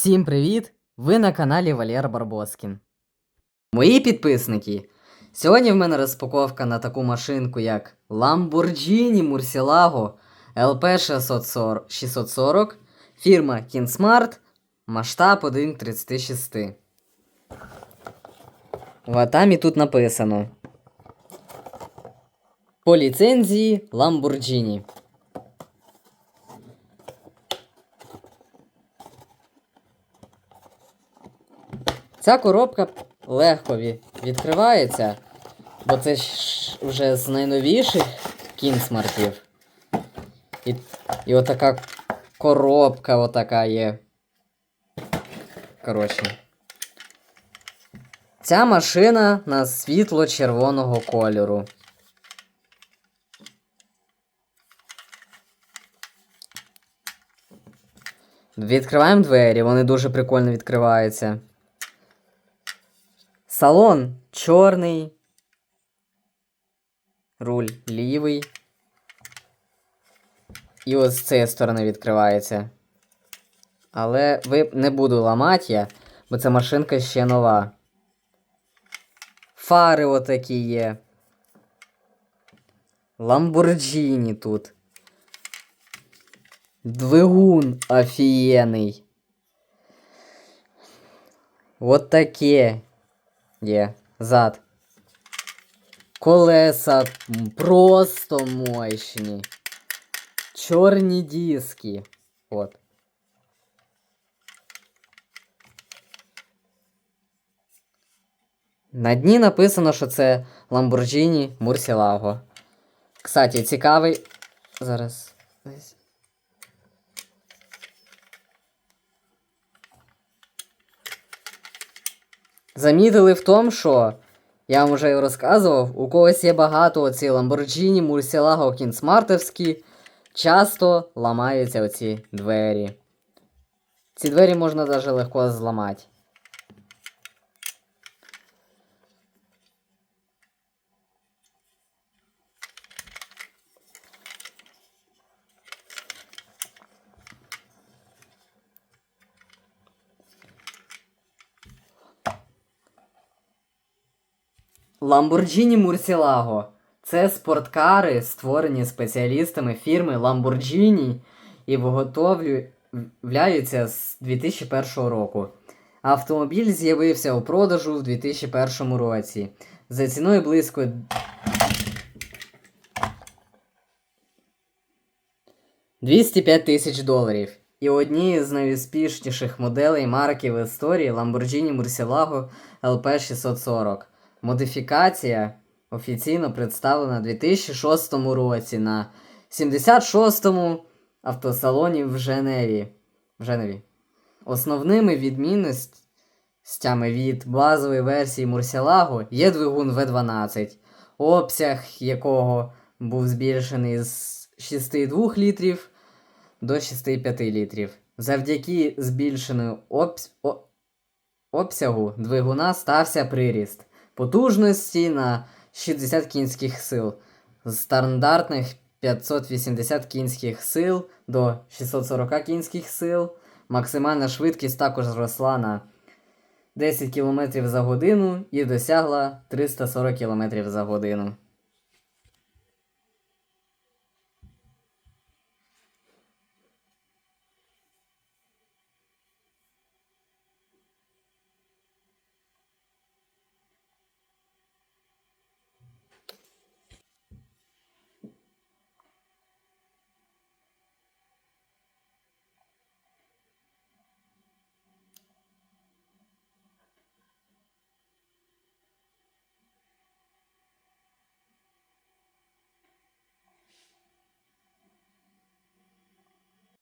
Всім привіт! Ви на каналі Валєр Барбоскін. Мої підписники. Сьогодні в мене розпаковка на таку машинку, як Lamborghini Murcielago LP 640, фірма Kinsmart, масштаб 1.36. В там і тут написано. По ліцензії Lamborghini. Ця коробка легко ві- відкривається, бо це ж вже з найновіших кінсмартів. І, і отака коробка отака є. Коротше. Ця машина на світло-червоного кольору. Відкриваємо двері, вони дуже прикольно відкриваються. Салон чорний. Руль лівий. І ось з цієї сторони відкривається. Але ви не буду ламати я, бо ця машинка ще нова. Фари отакі є. Ламборджіні тут. Двигун офігенний. Вот таке є. Зад. Колеса просто мощні. Чорні диски. От. На дні написано, що це Lamborghini Murcielago. Кстати, цікавий. Зараз. Замітили в тому, що я вам вже розказував, у когось є багато оці Lamborghini, Murcielago, кінсмартовські, часто ламаються оці двері. Ці двері можна навіть легко зламати. Lamborghini Murcielago – це спорткари, створені спеціалістами фірми Lamborghini і виготовляються з 2001 року. Автомобіль з'явився у продажу в 2001 році за ціною близько 205 тисяч доларів. І однією з найуспішніших моделей марки в історії Lamborghini Murcielago LP640. Модифікація офіційно представлена у 2006 році на 76-му автосалоні в Женеві. В Женеві. Основними відмінностями від базової версії Murcielago є двигун V12, обсяг якого був збільшений з 6,2 літрів до 6,5 літрів. Завдяки збільшенню обс... обсягу двигуна стався приріст потужності на 60 кінських сил з стандартних 580 кінських сил до 640 кінських сил. Максимальна швидкість також зросла на 10 км за годину і досягла 340 км за годину.